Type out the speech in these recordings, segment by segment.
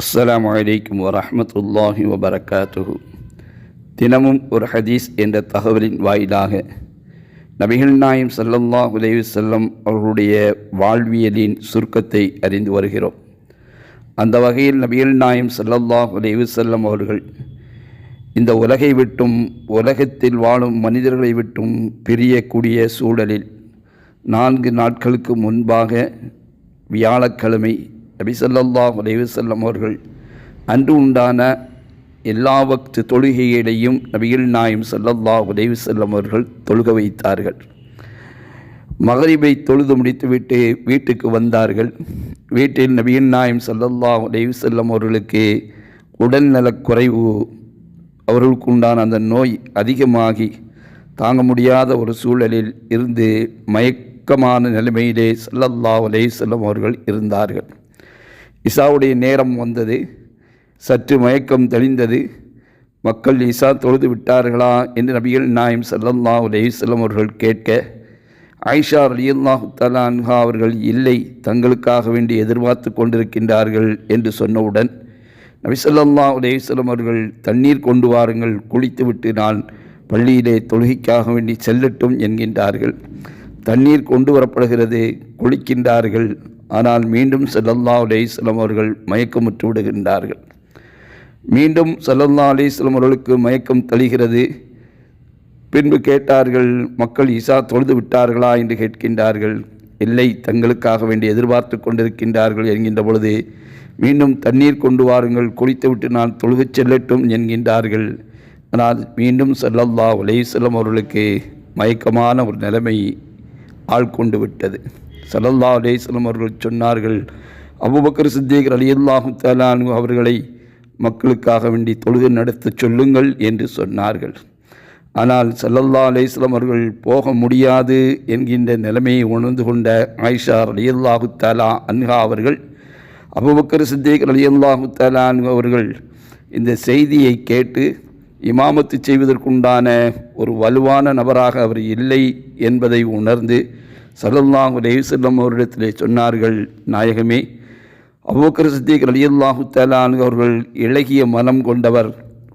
அஸ்ஸலாமு அலைக்கும் வரமத்துல்லாஹி வபரகாத்துஹு. தினமும் ஒரு ஹதீஸ் என்ற தகவலின் வாயிலாக நபிகள் நாயம் சல்லல்லா உதவி செல்லம் அவர்களுடைய வாழ்வியலின் சுருக்கத்தை அறிந்து வருகிறோம். அந்த வகையில் நபிகள் நாயம் சல்லல்லா உதவி செல்லம் அவர்கள் இந்த உலகை விட்டும் உலகத்தில் வாழும் மனிதர்களை விட்டும் பிரியக்கூடிய சூழலில் நான்கு நாட்களுக்கு முன்பாக வியாழக்கிழமை நபி ஸல்லல்லாஹு அவர்கள் அன்று உண்டான எல்லா வக்து தொழுகையிடையும் நபிகள் நாயம் செல்லல்லா உதவி செல்லும் அவர்கள் தொழுக வைத்தார்கள். மகரிபை தொழுது முடித்துவிட்டு வீட்டுக்கு வந்தார்கள். வீட்டில் நபிகள் நாயம் செல்லல்லா உதவி செல்லும் அவர்களுக்கு உடல்நலக் குறைவு அவர்களுக்கு உண்டான அந்த நோய் அதிகமாகி தாங்க முடியாத ஒரு சூழலில் இருந்து மயக்கமான நிலைமையிலே செல்லல்லா உதவி செல்லும் அவர்கள் இருந்தார்கள். இசாவுடைய நேரம் வந்தது. சற்று மயக்கம் தெளிந்தது. மக்கள் இசா தொழுது விட்டார்களா என்று நபிகள் நாயம் ஸல்லல்லாஹு அலைஹி வஸல்லம் அவர்கள் கேட்க ஆயிஷா ரலியல்லாஹு தஆலா அவர்கள் இல்லை தங்களுக்காக வேண்டி எதிர்பார்த்து கொண்டிருக்கின்றார்கள் என்று சொன்னவுடன் நபி ஸல்லல்லாஹு அலைஹி அவர்கள் தண்ணீர் கொண்டு வாருங்கள் குளித்துவிட்டு நான் பள்ளியிலே தொழுகைக்காக வேண்டி செல்லட்டும் என்கின்றார்கள். தண்ணீர் கொண்டு வரப்படுகிறது குளிக்கின்றார்கள் ஆனால் மீண்டும் செல்லல்லா அலேஸ்லம் அவர்கள் மயக்கமுற்று விடுகின்றார்கள். மீண்டும் செல்லல்லா அலேஸ்லம் அவர்களுக்கு மயக்கம் தெளிகிறது. பின்பு கேட்டார்கள் மக்கள் இசா தொழுது விட்டார்களா? என்று கேட்கின்றார்கள். இல்லை தங்களுக்காக வேண்டி எதிர்பார்த்து கொண்டிருக்கின்றார்கள் என்கின்ற பொழுது மீண்டும் தண்ணீர் கொண்டு வாருங்கள் குளித்துவிட்டு நான் தொழுகச் செல்லட்டும் என்கின்றார்கள். ஆனால் மீண்டும் செல்லல்லா அலைஹி அவர்களுக்கு மயக்கமான ஒரு நிலைமை ஆள்கொண்டு விட்டது. சல்லல்லா அலேஸ்லம் அவர்கள் சொன்னார்கள் அபுபக்கர் சித்தேகர் ரலியல்லாஹு தஆலா அன்ஹு அவர்களை மக்களுக்காக வேண்டி தொழுகை நடத்த சொல்லுங்கள் என்று சொன்னார்கள். ஆனால் சல்லல்லா அலேஸ்லம் அவர்கள் போக முடியாது என்கின்ற நிலைமையை உணர்ந்து கொண்ட ஆயிஷா ரலியல்லாஹு தாலா அன்ஹா அவர்கள் அபுபக்கர் சித்தேகர் ரலியல்லாஹு தாலா அன்ஹா அவர்கள் இந்த செய்தியை கேட்டு இமாமத்து செய்வதற்குண்டான ஒரு வலுவான நபராக அவர் இல்லை என்பதை உணர்ந்து சல்லல்லாஹு அலைவசல்லம் அவரிடத்திலே சொன்னார்கள் நாயகமே அபுபக்கர் சித்திக் ரலியல்லாஹு தாலா அவர்கள் இளகிய மனம் கொண்டவர்.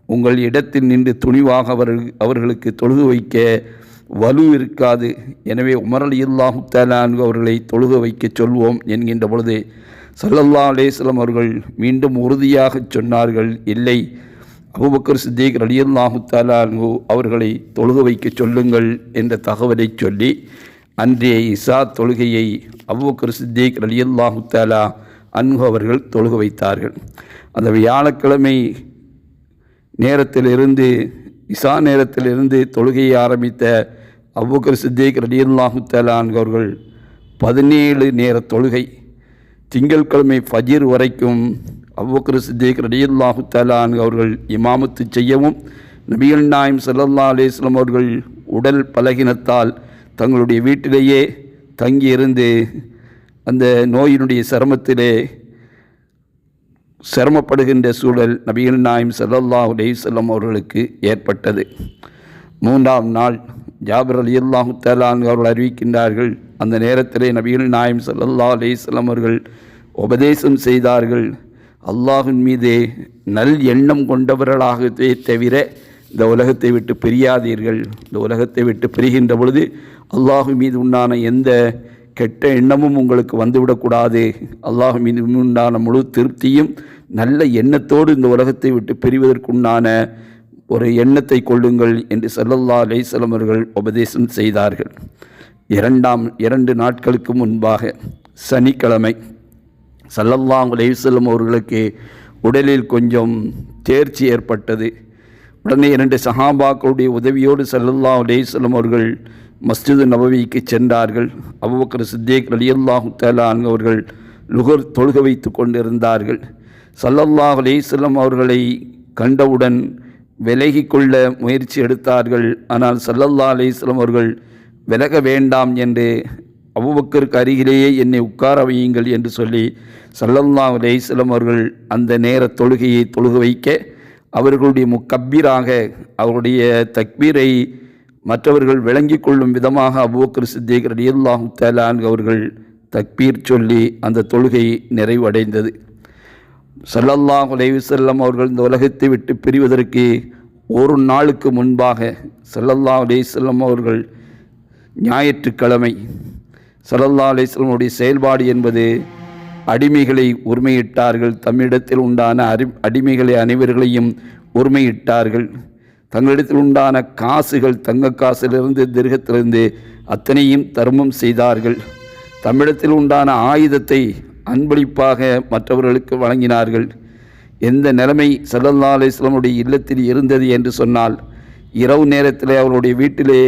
உங்கள் இடத்தில் நின்று துணிவாக அவர்கள் அவர்களுக்கு தொழுது வைக்க வலு இருக்காது. எனவே உமர் அலியுல்லாஹு அல்லாஹு அவர்களை தொழுக வைக்க சொல்வோம் என்கின்ற பொழுது சல்லல்லா அலேஸ்லம் அவர்கள் மீண்டும் உறுதியாக சொன்னார்கள் இல்லை அபுபக்கர் சித்திக் அலி அல்லாஹு அவர்களை தொழுக வைக்க சொல்லுங்கள் என்ற தகவலை சொல்லி அன்றைய இசா தொழுகையை அபுபக்கர் சித்திக் அலி அல்லாஹு தாலா அவர்கள் தொழுக வைத்தார்கள். அந்த வியாழக்கிழமை நேரத்திலிருந்து இசா நேரத்திலிருந்து தொழுகையை ஆரம்பித்த அபுபக்கர் சித்திக் ரலியல்லாஹு தலான் அவர்கள் பதினேழு நேர தொழுகை திங்கட்கிழமை ஃபஜீர் வரைக்கும் அபுக்கர் சித்திக் ரலியல்லாஹு தலான் அவர்கள் இமாமத்து செய்யவும் நபிகள் நாயம் சல்லல்லா அலிஸ்லாம் அவர்கள் உடல் பலகினத்தால் தங்களுடைய வீட்டிலேயே தங்கியிருந்து அந்த நோயினுடைய சிரமத்திலே சிரமப்படுகின்ற சூழல் நபிகள் நாயம் சல்லல்லா அலையுசல்லம் அவர்களுக்கு ஏற்பட்டது. மூன்றாம் நாள் ஜாபர் அலி அல்லாஹு தலான் அவர்கள் அறிவிக்கின்றார்கள் அந்த நேரத்திலே நபிகள் நாயம் சல்லல்லா அலையுசல்லம் அவர்கள் உபதேசம் செய்தார்கள். அல்லாஹின் மீது நல் எண்ணம் கொண்டவர்களாகவே தவிர இந்த உலகத்தை விட்டு பிரியாதீர்கள். இந்த உலகத்தை விட்டு பிரிகின்ற பொழுது அல்லாஹு மீது உண்டான எந்த கெட்ட எண்ணமும் உங்களுக்கு வந்துவிடக்கூடாது அல்லாஹ் மீது உண்டான முழு திருப்தியும் நல்ல எண்ணத்தோடு இந்த உலகத்தை விட்டு பிரிவதற்குண்டான ஒரு எண்ணத்தை கொள்ளுங்கள் என்று சல்லல்லா அலைசலம் அவர்கள் உபதேசம் செய்தார்கள். இரண்டாம் இரண்டு நாட்களுக்கு முன்பாக சனிக்கிழமை சல்லல்லா செல்லும் அவர்களுக்கு உடலில் கொஞ்சம் தேர்ச்சி ஏற்பட்டது. உடனே இரண்டு சஹாபாக்களுடைய உதவியோடு சல்லல்லா அலைவசல்லம் அவர்கள் மஸ்ஜிது நபவிக்கு சென்றார்கள். அபுபக்கர் சித்தேக் ரலியல்லாஹு தேலான் அவர்கள் லுகர் தொழுக வைத்து கொண்டிருந்தார்கள். சல்லல்லாஹ் அலேஸ்லம் அவர்களை கண்டவுடன் விலகி கொள்ள முயற்சி எடுத்தார்கள். ஆனால் சல்லல்லா அலேஸ்லம் அவர்கள் விலக வேண்டாம் என்று அவ்வக்கருக்கு அருகிலேயே என்னை உட்கார வையுங்கள் என்று சொல்லி சல்லல்லா அலேஸ்லம் அவர்கள் அந்த நேர தொழுகையை தொழுக வைக்க அவர்களுடைய முக்கப்பீராக அவருடைய தக்பீரை மற்றவர்கள் விளங்கி கொள்ளும் விதமாக அபூக்கர் சித்திக் ரலியல்லாஹு தேலான் அவர்கள் தக்பீர் சொல்லி அந்த தொழுகை நிறைவடைந்தது. சல்லல்லாஹ் அலைஹி அவர்கள் இந்த உலகத்தை விட்டு பிரிவதற்கு ஒரு நாளுக்கு முன்பாக ஸல்லல்லாஹு அலைஹி அவர்கள் ஞாயிற்றுக்கிழமை சலல்லா அலிஸ்லமுடைய செயல்பாடு என்பது அடிமைகளை உரிமையிட்டார்கள் தம்மிடத்தில் உண்டான அறி அடிமைகளை அனைவர்களையும் உரிமையிட்டார்கள் தங்களிடத்தில் உண்டான காசுகள் தங்க காசிலிருந்து திருகத்திலிருந்து அத்தனையும் தர்மம் செய்தார்கள். தமிழத்தில் உண்டான ஆயுதத்தை அன்பளிப்பாக மற்றவர்களுக்கு வழங்கினார்கள். எந்த நிலைமை சல்லல்லா அலிஸ்லமுடைய இல்லத்தில் இருந்தது என்று சொன்னால் இரவு நேரத்தில் அவருடைய வீட்டிலே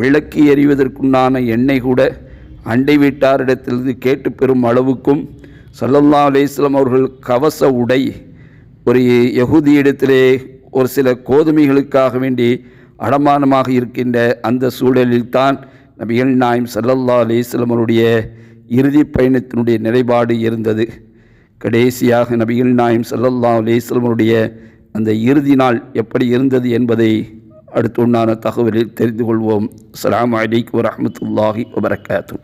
விளக்கு எறிவதற்குண்டான எண்ணெய் கூட அண்டை வீட்டாரிடத்திலிருந்து கேட்டு பெறும் அளவுக்கும் சல்லல்லா அலிஸ்லாம் அவர்கள் கவச உடை ஒரு யகுதியிடத்திலே ஒரு சில கோதுமைகளுக்காக வேண்டி அடமானமாக இருக்கின்ற அந்த சூழலில்தான் நபிகள் நாயம் சல்லல்லா அலிஸ்லம் இறுதி பயணத்தினுடைய நிலைப்பாடு இருந்தது. கடைசியாக நபிகள் நாயம் சல்லல்லா அலிஸ்லம் அந்த இறுதி நாள் எப்படி இருந்தது என்பதை அடுத்து உண்டான தகவலில் தெரிந்து கொள்வோம். அஸ்லாம் அலைக்கும் வரமத்துல்லாஹி வபரகாத்துஹு.